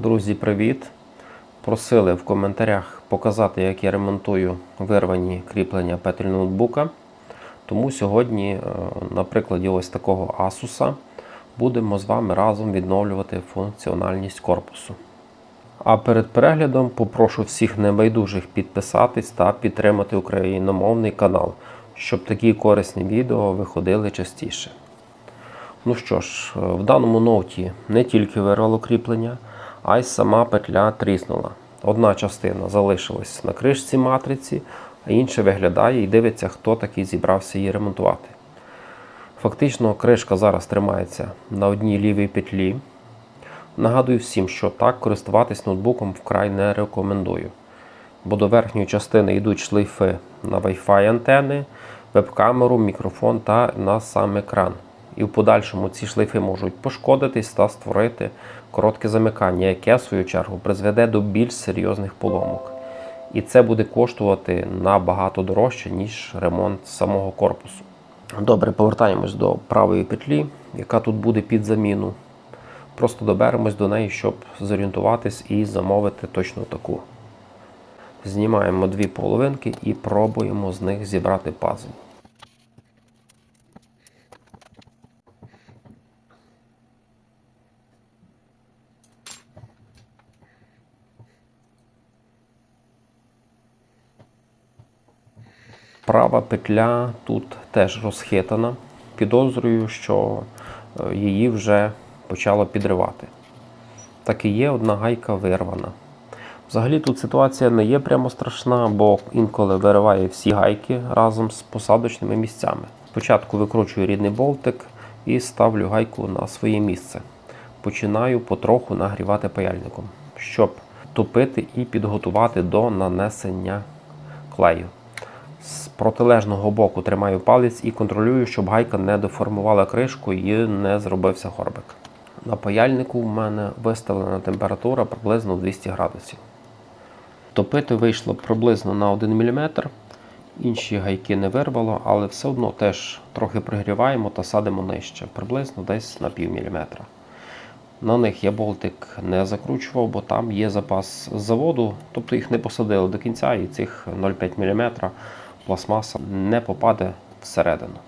Друзі, привіт! Просили в коментарях показати, як я ремонтую вирвані кріплення петель ноутбука. Тому сьогодні, е, на прикладі ось такого Asus, будемо з вами разом відновлювати функціональність корпусу. А перед переглядом попрошу всіх небайдужих підписатись та підтримати україномовний канал, щоб такі корисні відео виходили частіше. Ну що ж, е, в даному ноуті не тільки вирвало кріплення, а й сама петля тріснула. Одна частина залишилась на кришці матриці, а інша виглядає і дивиться, хто такий зібрався її ремонтувати. Фактично, кришка зараз тримається на одній лівій петлі. Нагадую всім, що так користуватись ноутбуком вкрай не рекомендую, бо до верхньої частини йдуть шлейфи на Wi-Fi антени, веб-камеру, мікрофон та на сам екран. І в подальшому ці шлейфи можуть пошкодитись та створити коротке замикання, яке, в свою чергу, призведе до більш серйозних поломок. І це буде коштувати набагато дорожче, ніж ремонт самого корпусу. Добре, повертаємось до правої петлі, яка тут буде під заміну. Просто доберемось до неї, щоб зорієнтуватись і замовити точно таку. Знімаємо дві половинки і пробуємо з них зібрати пазл. Права петля тут теж розхитана. Підозрюю, що е, її вже почало підривати. Так і є, одна гайка вирвана. Взагалі тут ситуація не є прямо страшна, бо інколи вириває всі гайки разом з посадочними місцями. Спочатку викручую рідний болтик і ставлю гайку на своє місце. Починаю потроху нагрівати паяльником, щоб топити і підготувати до нанесення клею. З протилежного боку тримаю палець і контролюю, щоб гайка не деформувала кришку і не зробився горбик. На паяльнику в мене виставлена температура приблизно 200 градусів. Топити вийшло приблизно на 1 мм. Інші гайки не вирвало, але все одно теж трохи пригріваємо та садимо нижче, приблизно десь на пів міліметра. На них я болтик не закручував, бо там є запас заводу, тобто їх не посадили до кінця, і цих 0,5 мм пластмаса не попаде всередину.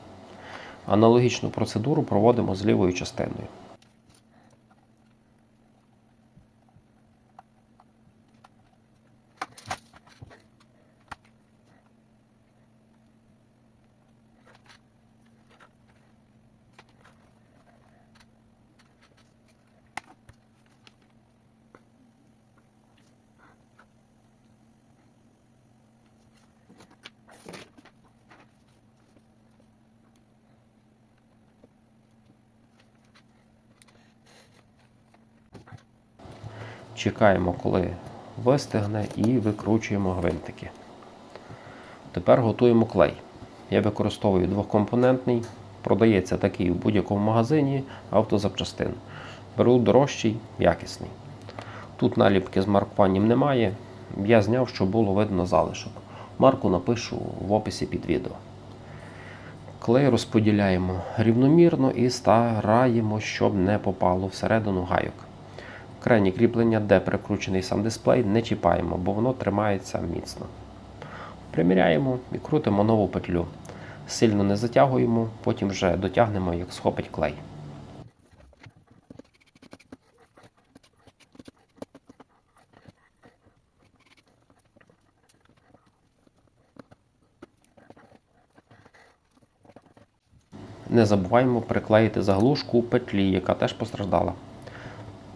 Аналогічну процедуру проводимо з лівою частиною. Чекаємо, коли вистигне, і викручуємо гвинтики. Тепер готуємо клей. Я використовую двохкомпонентний, продається такий в будь-якому магазині автозапчастин. Беру дорожчий, якісний. Тут наліпки з маркуванням немає. Я зняв, щоб було видно залишок. Марку напишу в описі під відео. Клей розподіляємо рівномірно і стараємо, щоб не попало всередину гайок. Крайні кріплення, де прикручений сам дисплей, не чіпаємо, бо воно тримається міцно. Приміряємо і крутимо нову петлю. Сильно не затягуємо, потім вже дотягнемо, як схопить клей. Не забуваємо приклеїти заглушку петлі, яка теж постраждала.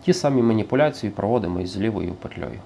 Ті самі маніпуляції проводимо із лівою петлею.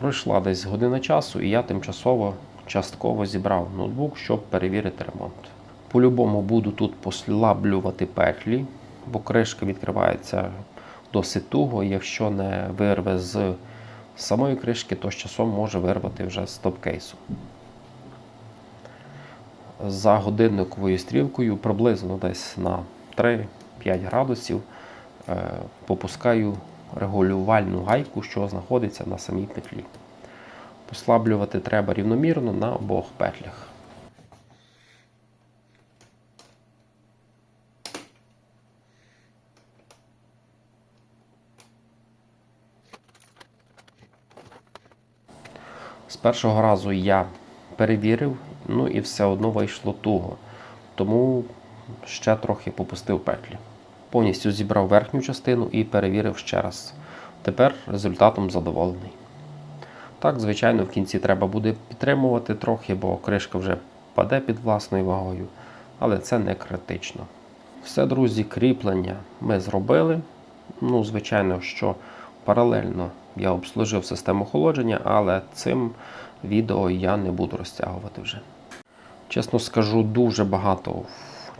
Пройшла десь година часу, і я тимчасово частково зібрав ноутбук, щоб перевірити ремонт. По-любому буду тут послаблювати петлі, бо кришка відкривається досить туго. Якщо не вирве з самої кришки то з часом може вирвати вже з топ-кейсу. За годинниковою стрілкою приблизно десь на 3-5 градусів е, попускаю регулювальну гайку, що знаходиться на самій петлі. Послаблювати треба рівномірно на обох петлях. З першого разу я перевірив, ну і все одно вийшло туго. Тому ще трохи попустив петлі. Повністю зібрав верхню частину і перевірив ще раз. Тепер результатом задоволений. Так, звичайно, в кінці треба буде підтримувати трохи, бо кришка вже паде під власною вагою, але це не критично. Все, друзі, кріплення ми зробили. Ну, звичайно, що паралельно я обслужив систему охолодження, але цим відео я не буду розтягувати вже. Чесно скажу, дуже багато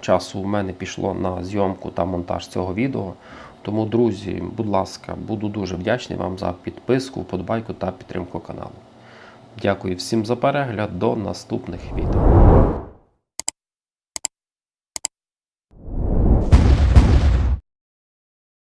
часу в мене пішло на зйомку та монтаж цього відео. Тому, друзі, будь ласка, буду дуже вдячний вам за підписку, вподобайку та підтримку каналу. Дякую всім за перегляд. До наступних відео.